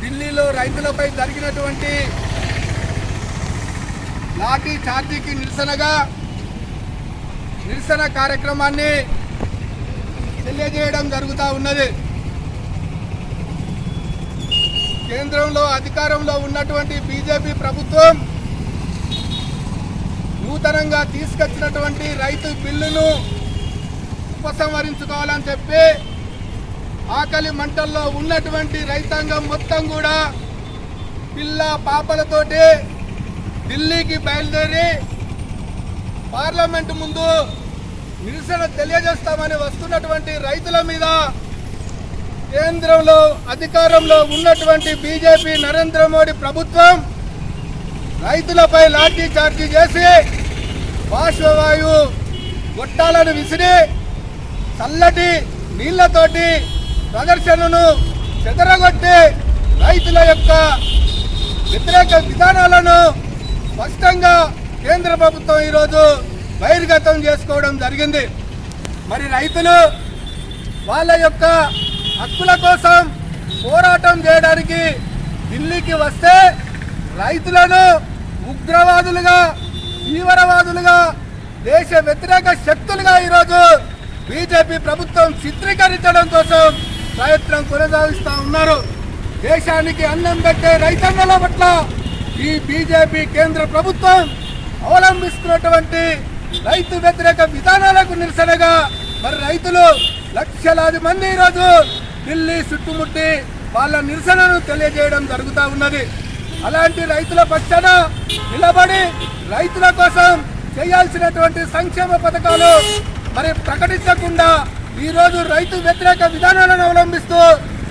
ఢిల్లీలో రైతులపై జరిగినటువంటి లాఠీ చార్జీకి నిరసనగా నిరసన కార్యక్రమాన్ని తెలియజేయడం జరుగుతూ ఉన్నది. కేంద్రంలో అధికారంలో ఉన్నటువంటి బీజేపీ ప్రభుత్వం నూతనంగా తీసుకొచ్చినటువంటి రైతు బిల్లును ఉపసంహరించుకోవాలని చెప్పి ఆకలి మంటల్లో ఉన్నటువంటి రైతాంగం మొత్తం కూడా పిల్ల పాపలతోటి ఢిల్లీకి బయలుదేరి పార్లమెంటు ముందు నిరసన తెలియజేస్తామని వస్తున్నటువంటి రైతుల మీద కేంద్రంలో అధికారంలో ఉన్నటువంటి బీజేపీ నరేంద్ర మోడీ ప్రభుత్వం రైతులపై లాఠీ చార్జీ చేసి బాష్పవాయు గొట్టాలను విసిరి చల్లటి నీళ్ళతోటి ప్రదర్శనను చెదరగొట్టి రైతుల యొక్క వ్యతిరేక విధానాలను స్పష్టంగా కేంద్ర ప్రభుత్వం ఈరోజు బహిర్గతం చేసుకోవడం జరిగింది. మరి రైతులు వాళ్ళ యొక్క హక్కుల కోసం పోరాటం చేయడానికి ఢిల్లీకి వస్తే రైతులను ఉగ్రవాదులుగా తీవ్రవాదులుగా దేశ వ్యతిరేక శక్తులుగా ఈరోజు బీజేపీ ప్రభుత్వం చిత్రీకరించడం కోసం ప్రయత్నం కొనసాగిస్తూ ఉన్నారు. దేశానికి అన్నం పెట్టే రైతన్నల పట్ల ఈ బీజేపీ కేంద్ర ప్రభుత్వం అవలంబిస్తున్నటువంటి రైతు వ్యతిరేక విధానాలకు నిరసనగా మరి రైతులు లక్షలాది మంది ఈరోజు ఢిల్లీ చుట్టుముట్టి వాళ్ళ నిరసనను తెలియజేయడం జరుగుతూ ఉన్నది. అలాంటి రైతుల పక్షాన నిలబడి రైతుల కోసం చేయాల్సినటువంటి సంక్షేమ పథకాలు మరి ప్రకటించకుండా ఈరోజు రైతు వ్యతిరేక విధానాలను అవలంబిస్తూ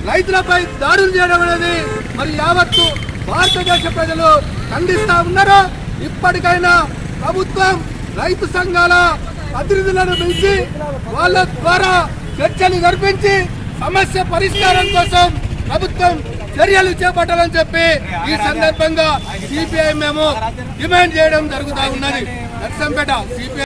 రైతులపై దాడులు చేయడం అనేది మరి యావత్తు భారతదేశ ప్రజలు ఖండిస్తా ఉన్నారు? ఇప్పటికైనా ప్రభుత్వం రైతు సంఘాల ప్రతినిధులను పిలిచి వాళ్ళ ద్వారా చర్చలు జరిపించి సమస్య పరిష్కారం కోసం ప్రభుత్వం చర్యలు చేపట్టాలని చెప్పి ఈ సందర్భంగా సిపిఐ మేము డిమాండ్ చేయడం జరుగుతూ ఉన్నది. నర్సంపేట సిపిఐ